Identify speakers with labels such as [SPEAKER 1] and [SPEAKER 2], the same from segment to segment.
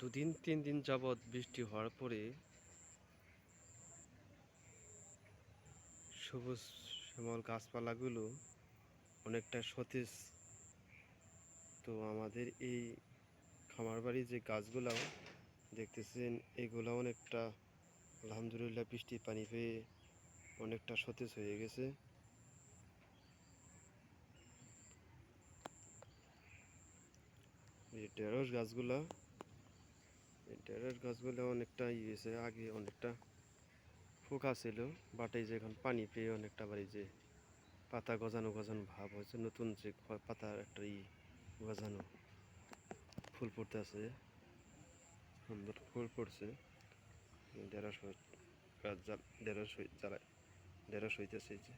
[SPEAKER 1] দুদিন, তিন দিন যাবৎ বৃষ্টি হওয়ার পরে সবুজ শ্যামল গাছপালাগুলো অনেকটা সতেজ। তো আমাদের এই খামার বাড়ির যে গাছগুলাও দেখতেছেন এগুলো অনেকটা, আলহামদুলিল্লাহ বৃষ্টির পানি পেয়ে অনেকটা সতেজ হয়ে গেছে। এই ঢেঁড়স গাছগুলা এই ঢেঁড়স গাছগুলো অনেকটা ইয়ে হয়েছে, আগে অনেকটা ফোকা ছিল বাট এই যে এখন পানি পেয়ে অনেকটা বাড়ি যে পাতা গজানো গজানো ভাব হয়েছে, নতুন যে পাতার একটা ই গজানো ফুল পড়তে আছে, সুন্দর ফুল পড়ছে ঢেঁড়স গাছ ঢেঁড়স জ্বালায় ঢেঁড়স হইতেছে এই যে,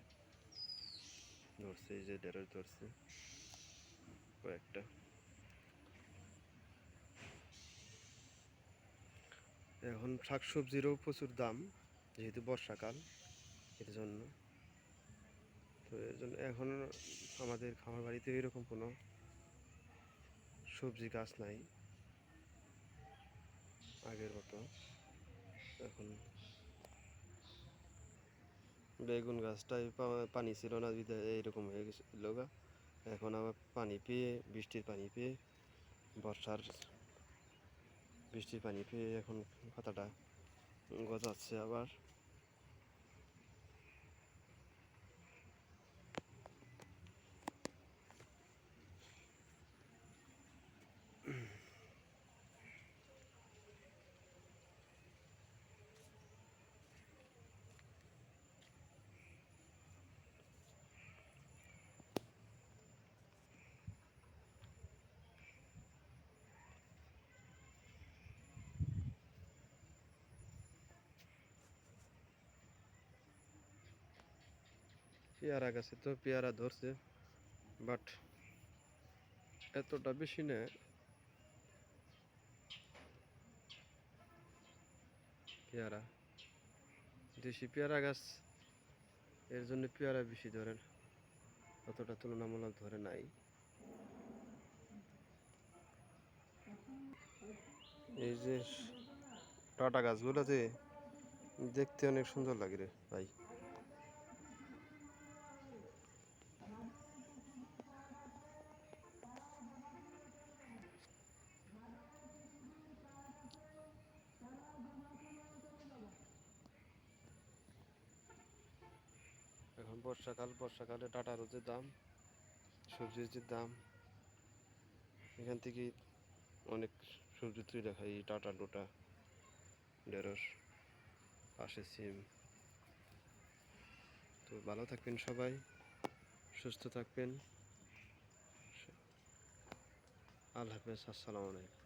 [SPEAKER 1] ধরছে এই যে ঢেঁড়স ধরছে, কয়েকটা। এখন শাকসবজিরও প্রচুর দাম, যেহেতু বর্ষাকাল, এর জন্য। তো এর জন্য এখন আমাদের খামার বাড়িতে এরকম কোনো সবজি গাছ নাই, আগের মতো। এখন বেগুন গাছটাই পানি ছিল না এইরকম হয়ে গেছে লোগা এখন আবার পানি পেয়ে, বৃষ্টির পানি পেয়ে, বর্ষার বৃষ্টির পানি পেয়ে এখন পাতাটা গজাচ্ছে আবার। পেয়ারা গাছে তো পেয়ারা ধরছে বাট এতটা বেশি না পেয়ারা, দেশি পেয়ারা গাছ, এর জন্য পেয়ারা বেশি ধরে না। অতটা তুলনামূলক ধরে নাই এই যে টাটা গাছগুলো যে দেখতে অনেক সুন্দর লাগে রে ভাই বর্ষাকাল, বর্ষাকালে টাটারও যে দাম, সবজির যে দাম, এখান থেকে অনেক সবজি তুই দেখাই টাটা ডোটা, ঢেঁড়স, পাশে সিম। তো ভালো থাকবেন সবাই, সুস্থ থাকবেন। আল্লাহ হাফেজ, আসসালামু আলাইকুম।